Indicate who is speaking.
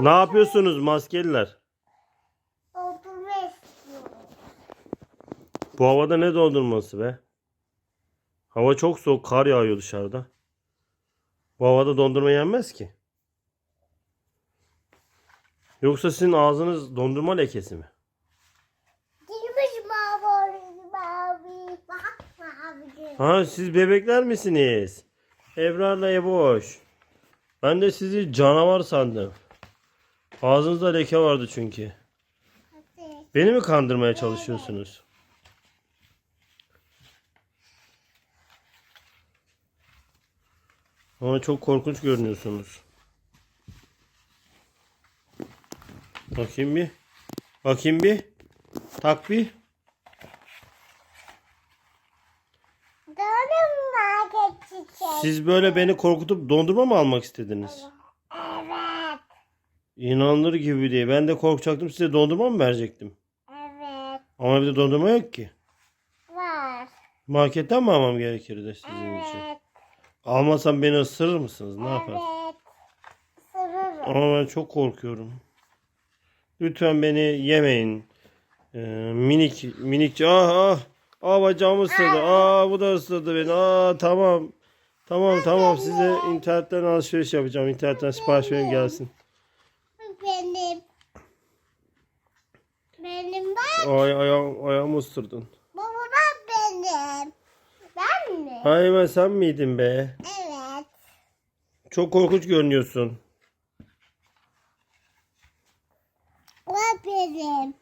Speaker 1: Ne yapıyorsunuz maskeliler?
Speaker 2: Oturma istiyorum.
Speaker 1: Bu havada ne dondurması be? Hava çok soğuk, kar yağıyor dışarıda. Bu havada dondurma yenmez ki. Yoksa sizin ağzınız dondurma lekesi mi?
Speaker 2: Girmiş mavi mavi. Mavi.
Speaker 1: Ha siz bebekler misiniz? Ebrar'la Eboş. Ben de sizi canavar sandım. Ağzınızda leke vardı çünkü. Beni mi kandırmaya çalışıyorsunuz? Ama çok korkunç görünüyorsunuz. Bakayım bir. Bakayım bir. Tak bir. Siz böyle beni korkutup dondurma mı almak istediniz? İnanılır gibi değil. Ben de korkacaktım size dondurma mı verecektim?
Speaker 2: Evet.
Speaker 1: Ama evde dondurma yok ki.
Speaker 2: Var.
Speaker 1: Marketten mi almam gerekirdi sizin için?
Speaker 2: Evet.
Speaker 1: Almasam beni ısırır mısınız? Ne?
Speaker 2: Evet. Sırırım.
Speaker 1: Ama ben çok korkuyorum. Lütfen beni yemeyin. Ee, minik minikçe ah ah ah bacağımı ısırdı. Ah bu da ısırdı beni. Ah tamam. Tamam tamam size internetten alışveriş yapacağım. İnternetten sipariş verin gelsin.
Speaker 2: Benim. Benim bak.
Speaker 1: Ay ayağım, ayağımı ısırdın.
Speaker 2: Baba bak benim. Ben mi?
Speaker 1: Ay ben sen miydin be?
Speaker 2: Evet.
Speaker 1: Çok korkunç görünüyorsun.
Speaker 2: Bak benim.